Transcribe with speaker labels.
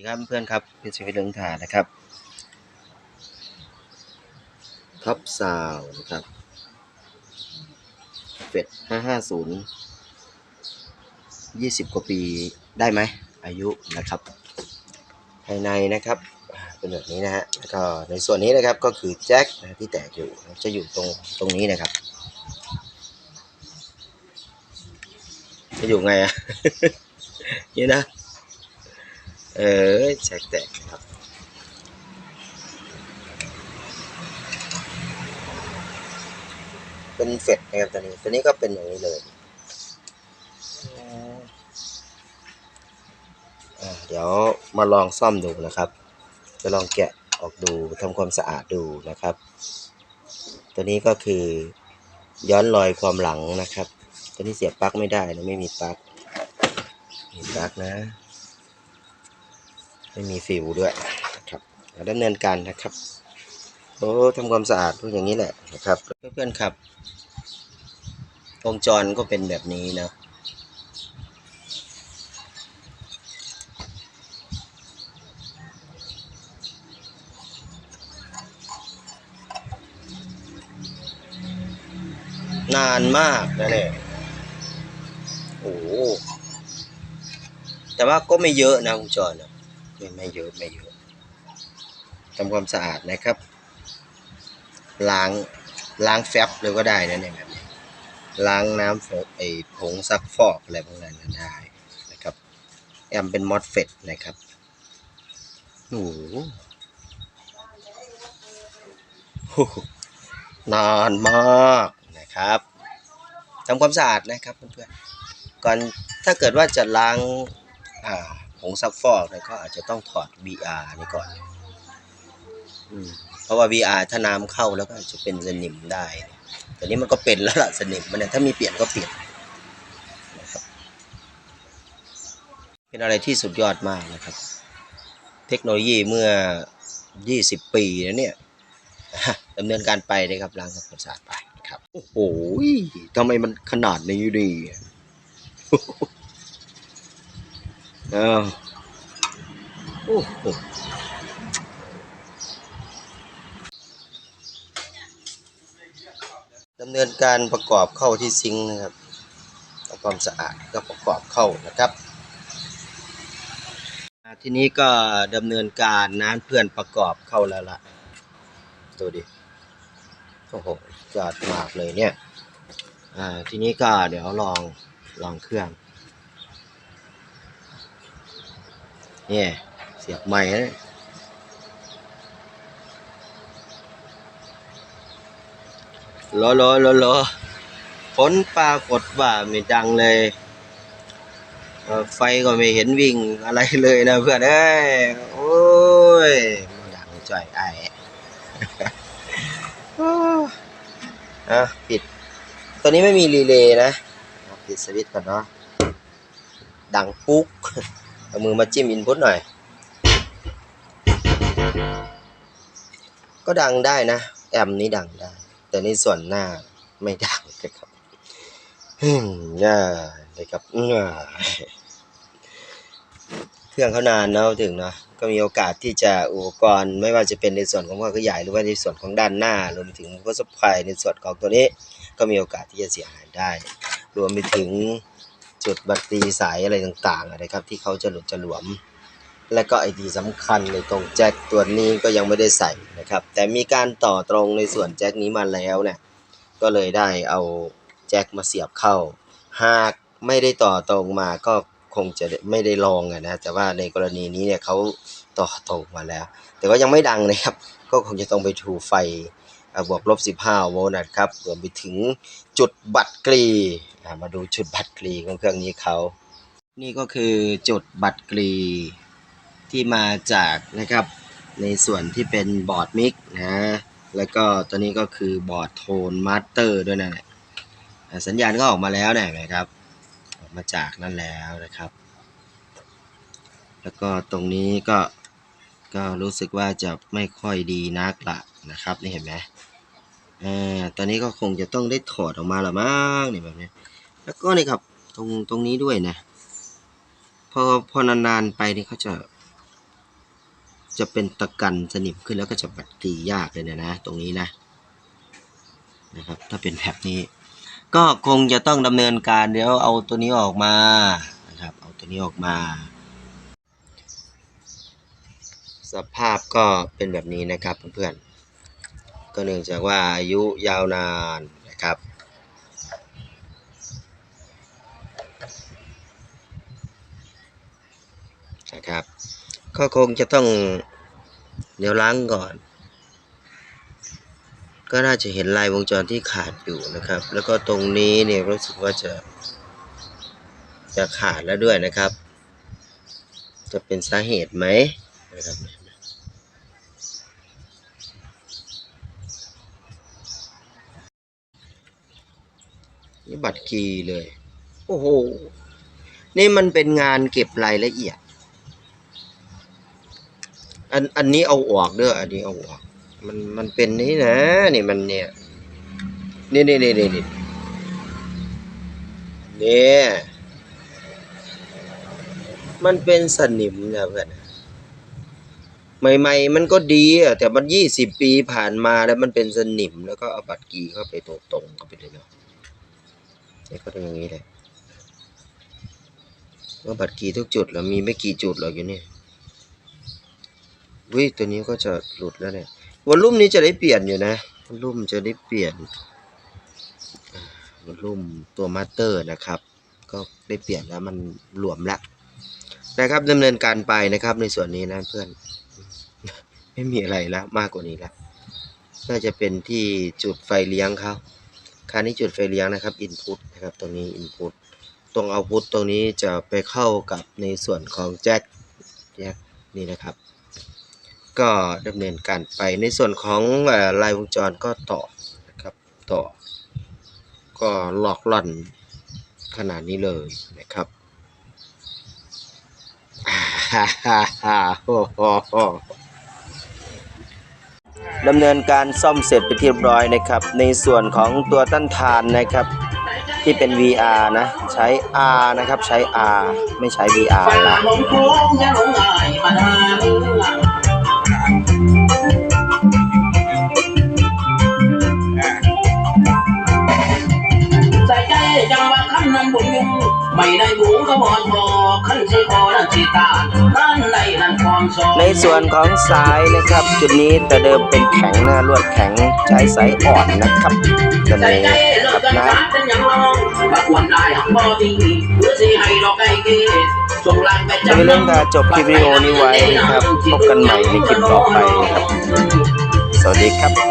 Speaker 1: ดีครับเพื่อนครับเป็นชีวิตเรื่องถ่านนะครับท็อปซาวนะครับเฟดห้าห้าศูนย์ยี่สิบกว่าปีได้ไหมอายุนะครับ ภายในนะครับเป็นแบบนี้นะฮะแล้วก็ในส่วนนี้นะครับก็คือแจ็คนะที่แตกอยู่จะอยู่ตรงตรงนี้นะครับ จะอยู่ไงอะ นี่นะ เออแจ็คแตกครับเป็นเฟดนะครับตัวนี้ตัวนี้ก็เป็นอย่างนี้เลยอ่าเดี๋ยวมาลองซ่อมดูนะครับ จะลองแกะออกดูทำความสะอาดดูนะครับ ตัวนี้ก็คือย้อนรอยความหลังนะครับ ตัวนี้เสียบปลั๊กไม่ได้นะไม่มีปลั๊กมีปลั๊กนะ ไม่มีฟิวด้วยนะครับเราดำเนินการนะครับโอ้ทำความสะอาดพวกอย่างนี้แหละนะครับเพื่อนๆครับวงจรก็เป็นแบบนี้นะนานมากนะเนี่ยโอ้แต่ว่าก็ไม่เยอะนะวงจรนะ ไม่ไม่เยอะไม่เยอะทำความสะอาดนะครับ ล้างล้างแฟบเลยก็ได้นะเนี่ยแบบนี้ล้างน้ำฝไอผงซักฟอกอะไรพวกนั้นนะได้นะครับแอมเป็นมอสเฟตนะครับโอ้โหโอ้โหนานมากนะครับทำความสะอาดนะครับเพื่อนๆก่อนถ้าเกิดว่าจะล้างอ่า ผงซักฟอกเนี่ยก็อาจจะต้องถอด VR นี่ก่อนอืมเพราะว่า VR ถ้าน้ำเข้าแล้วก็อาจจะเป็นสนิมได้แต่นี้มันก็เป็นแล้วล่ะสนิมมันเนี่ยถ้ามีเปลี่ยนก็เปลี่ยนนะครับเป็นอะไรที่สุดยอดมากนะครับ เทคโนโลยีเมื่อ 20 ปีนะเนี่ยดำเนินการไปนะครับล้างทำความสะอาดไปครับ โอ้โหทำไมมันขนาดนี้ดี อ้าวโอ้โหดำเนินการประกอบเข้าที่ซิงค์นะครับทำความสะอาดก็ประกอบเข้านะครับ ทีนี้ก็ดำเนินการนะเพื่อนประกอบเข้าแล้วล่ะดูดิโอ้โหยอดมากเลยเนี่ย อ่า ทีนี้ก็เดี๋ยวลองลองเครื่อง เนี่ย เสียบใหม่นะรอรอรอรอผลปรากฏว่าไม่ดังเลย ไฟก็ไม่เห็นวิ่งอะไรเลยนะเพื่อนเอ้ย โอ้ยมาดังจ่อยไอ้อะปิด ตัวนี้ไม่มีรีเลย์นะอะปิดสวิตช์ก่อนเนาะ ดังปุ๊ก เอามือมาจิ้มอินพุตหน่อย ก็ดังได้นะ แอมนี้ดังได้ แต่ในส่วนหน้าไม่ดังนะครับฮึมน่าเลยครับเครื่องเขานานเนาะถึงเนาะก็มีโอกาสที่จะอุปกรณ์ไม่ว่าจะเป็นในส่วนของความขยายหรือว่าในส่วนของด้านหน้ารวมถึงวัสดุภายในส่วนของตัวนี้ ก็มีโอกาสที่จะเสียหายได้ รวมไปถึง จุดแบตเตอรี่สายอะไรต่างๆอะนะครับ ที่เขาจะหลุดจะหลวม และก็ไอที่สำคัญในตรงแจ็คตัวนี้ก็ยังไม่ได้ใส่นะครับ แต่มีการต่อตรงในส่วนแจ็คนี้มาแล้วเนี่ยก็เลยได้เอาแจ็คมาเสียบเข้า หากไม่ได้ต่อตรงมาก็คงจะไม่ได้ลองอะนะแต่ว่าในกรณีนี้เนี่ยเขาต่อตรงมาแล้ว แต่ว่ายังไม่ดังนะครับ ก็คงจะต้องไปถูไฟ บวกลบ 15 โวลต์นะครับรวมไปถึงจุดบัตรกรีมาดูจุดบัตรกรีของเครื่องนี้เขา นี่ก็คือจุดบัตรกรีที่มาจากนะครับในส่วนที่เป็นบอร์ดมิกนะแล้วก็ตัวนี้ก็คือบอร์ดโทนมาสเตอร์ด้วยนะสัญญาณก็ออกมาแล้วเนี่ยนะครับ ออกมาจากนั่นแล้วนะครับ แล้วก็ตรงนี้ก็ก็รู้สึกว่าจะไม่ค่อยดีนักละ นะครับนี่เห็นไหมอ่าตอนนี้ก็คงจะต้องได้ถอดออกมาละมั้งนี่แบบนี้แล้วก็นี่ครับตรงตรงนี้ด้วยนะพอพอนานๆไปนี่เขาจะ จะเป็นตะกันสนิมขึ้นแล้วก็จะบัดกียากเลยเนยนะตรงนี้นะนะครับ ถ้าเป็นแบบนี้ ก็คงจะต้องดำเนินการเดี๋ยวเอาตัวนี้ออกมานะครับ เอาตัวนี้ออกมา สภาพก็เป็นแบบนี้นะครับเพื่อนๆ ก็เนื่องจากว่าอายุยาวนานนะครับนะครับ ก็คงจะต้องเดี๋ยวล้างก่อน ก็น่าจะเห็นลายวงจรที่ขาดอยู่นะครับ แล้วก็ตรงนี้เนี่ยรู้สึกว่าจะจะขาดแล้วด้วยนะครับ จะเป็นสาเหตุไหมนะครับ นี่บัตรคีย์เลย โอ้โห นี่มันเป็นงานเก็บรายละเอียด อันอันนี้เอาออกเด้ออันนี้เอาออก มันมันเป็นนี่นะนี่มันเนี่ย นี่นี่นี่นี่นี่เนี่ยมันเป็นสนิมนะเพื่อนใหม่ ๆ มันก็ดีอะแต่มันยี่สิบปีผ่านมาแล้วมันเป็นสนิมแล้วก็เอาบัตรกีเข้าไปตรงๆเข้าไปเลยเนาะ นี่ก็เป็นอย่างนี้แหละว่าบัตรกี่ทุกจุดแล้วมีไม่กี่จุดหรอกอยู่นี่วิตัวนี้ก็จะหลุดแล้วเนี่ยวอลลุ่มนี้จะได้เปลี่ยนอยู่นะวอลลุ่มจะได้เปลี่ยนวอลลุ่มตัวมาสเตอร์นะครับ ก็ได้เปลี่ยนแล้วมันหลวมแล้วนะครับดำเนินการไปนะครับในส่วนนี้นะเพื่อน ไม่มีอะไรแล้วมากกว่านี้แล้วน่าจะเป็นที่จุดไฟเลี้ยงเขา คราวนี้จุดไฟเลี้ยงนะครับ input นะครับตรงนี้ input ตรง output ตรงนี้จะไปเข้ากับในส่วนของแจ็คแจ็คนี่นะครับ ก็ดำเนินการไปในส่วนของลายวงจรก็ต่อนะครับต่อ ก็หลอกล่อนขนาดนี้เลยนะครับฮ่าฮ่าฮ่าโอ้โห ดำเนินการซ่อมเสร็จไปเรียบร้อยนะครับ ในส่วนของตัวต้านทานนะครับ ที่เป็น VR นะ ใช้ R นะครับใช้ R ไม่ใช้ VR
Speaker 2: ฝัน
Speaker 1: ละ
Speaker 2: ใส่ใจจังหวะขั้นนั้นบุญยุ่งไม่ได้หมูก็บอดบอกขั้นสิคอนั่นสิตานั่นใดนั่นความสอง
Speaker 1: ในส่วนของสายนะครับ จุดนี้แต่เดิมเป็นแข็งนะลวดแข็งใช้สายอ่อนนะครับต
Speaker 2: อ
Speaker 1: น
Speaker 2: นี้ครับนะขาดเป็นอย่างน้องบักวันได้หักบ่ดีเพื่องลางไป
Speaker 1: จะไปเริ่มการจบคลิปวิดีโอนี้ไว้นะครับ พบกันใหม่ในคลิปต่อไปครับ สวัสดีครับ